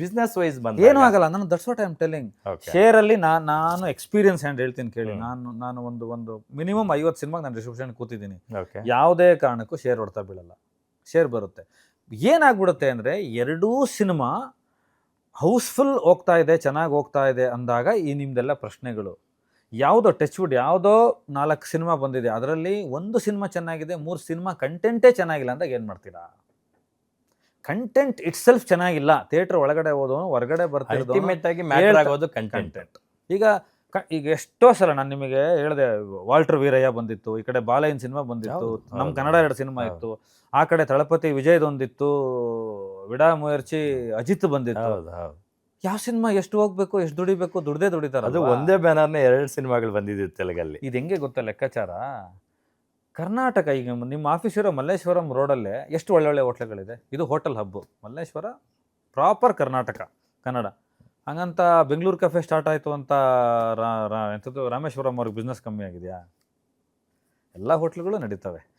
Business wise ಬಂದ ಏನೂ ಆಗಲ್ಲ ನಾನು that's what I am telling share ಅಲ್ಲಿ ನಾ ನಾನು ಎಕ್ಸ್ಪೀರಿಯನ್ಸ್ ಹ್ಯಾಂಡ್ ಹೇಳ್ತೀನಿ ಕೇಳಿ. ನಾನು ನಾನು ಒಂದು ಒಂದು ಮಿನಿಮಮ್ ಐವತ್ತು ಸಿನಿಮಾಗೆ ನಾನು ಡಿಸ್ಟ್ರಿಬ್ಯೂಷನ್ ಕೂತಿದ್ದೀನಿ. ಯಾವುದೇ ಕಾರಣಕ್ಕೂ ಶೇರ್ ಹೊಡ್ತಾ ಬೀಳಲ್ಲ. ಶೇರ್ ಬರುತ್ತೆ. ಏನಾಗ್ಬಿಡುತ್ತೆ ಅಂದರೆ ಎರಡೂ ಸಿನಿಮಾ ಹೌಸ್ಫುಲ್ ಹೋಗ್ತಾ ಇದೆ ಚೆನ್ನಾಗಿ ಹೋಗ್ತಾ ಇದೆ ಅಂದಾಗ ಈ ನಿಮ್ದೆಲ್ಲ ಪ್ರಶ್ನೆಗಳು. ಯಾವುದೋ ಟಚ್ ವುಡ್ ಯಾವುದೋ ನಾಲ್ಕು ಸಿನಿಮಾ ಬಂದಿದೆ. ಅದರಲ್ಲಿ ಒಂದು ಸಿನಿಮಾ ಚೆನ್ನಾಗಿದೆ ಮೂರು ಸಿನಿಮಾ ಕಂಟೆಂಟೇ ಚೆನ್ನಾಗಿಲ್ಲ ಅಂದಾಗ ಏನು ಮಾಡ್ತೀರಾ? ಕಂಟೆಂಟ್ ಇಟ್ ಸೆಲ್ಫ್ ಚೆನ್ನಾಗಿಲ್ಲ. ಥಿಯೇಟರ್ ಒಳಗಡೆ ಹೋದವನು ಹೊರಗಡೆ ಬರ್ತಿರೋದು ಅಲ್ಟಿಮೇಟ್ ಆಗಿ ಮ್ಯಾಟರ್ ಆಗೋದು ಕಂಟೆಂಟ್ ಈಗ ಈಗ ಎಷ್ಟೋ ಸಲ ನಾನು ನಿಮಗೆ ಹೇಳಿದೆ ವಾಲ್ಟರ್ ವೀರಯ್ಯ ಬಂದಿತ್ತು ಈ ಕಡೆ ಬಾಲಯ್ಯನ್ ಸಿನಿಮಾ ಬಂದಿತ್ತು ನಮ್ಮ. ಕನ್ನಡ ಎರಡು ಸಿನಿಮಾ ಇತ್ತು ಆ ಕಡೆ ತಳಪತಿ ವಿಜಯ್ದೊಂದಿತ್ತು ವಿಡಾ ಮುಯರ್ಚಿ ಅಜಿತ್ ಬಂದಿತ್ತು. ಯಾವ ಸಿನಿಮಾ ಎಷ್ಟು ಹೋಗ್ಬೇಕು ಎಷ್ಟು ದುಡಿಬೇಕು ದುಡ್ದೇ ದುಡಿತಾರ ಅದು ಒಂದೇ ಬ್ಯಾನರ್ನ ಎರಡು ಸಿನಿಮಾಗಳು ಬಂದಿದ್ದು ತೆಲುಗಲ್ಲಿ. ಇದು ಹೆಂಗೆ ಗೊತ್ತಾ ಲೆಕ್ಕಾಚಾರ? ಕರ್ನಾಟಕ ಈಗ ನಿಮ್ಮ ಆಫೀಸ್ ಇರೋ ಮಲ್ಲೇಶ್ವರಂ ರೋಡಲ್ಲೇ ಎಷ್ಟು ಒಳ್ಳೊಳ್ಳೆ ಹೋಟ್ಲುಗಳಿದೆ? ಇದು hotel hub. Malleshwara proper Karnataka, Kannada. ಹಂಗಂತ ಬೆಂಗಳೂರು ಕೆಫೆ ಸ್ಟಾರ್ಟ್ ಆಯಿತು ಅಂತ ರಾ ರಾ, ಎಂಥದ್ದು ರಾಮೇಶ್ವರಂ ಅವ್ರಿಗೆ ಬಿಸ್ನೆಸ್ ಕಮ್ಮಿ ಆಗಿದೆಯಾ? ಎಲ್ಲ ಹೋಟ್ಲುಗಳು ನಡೀತವೆ.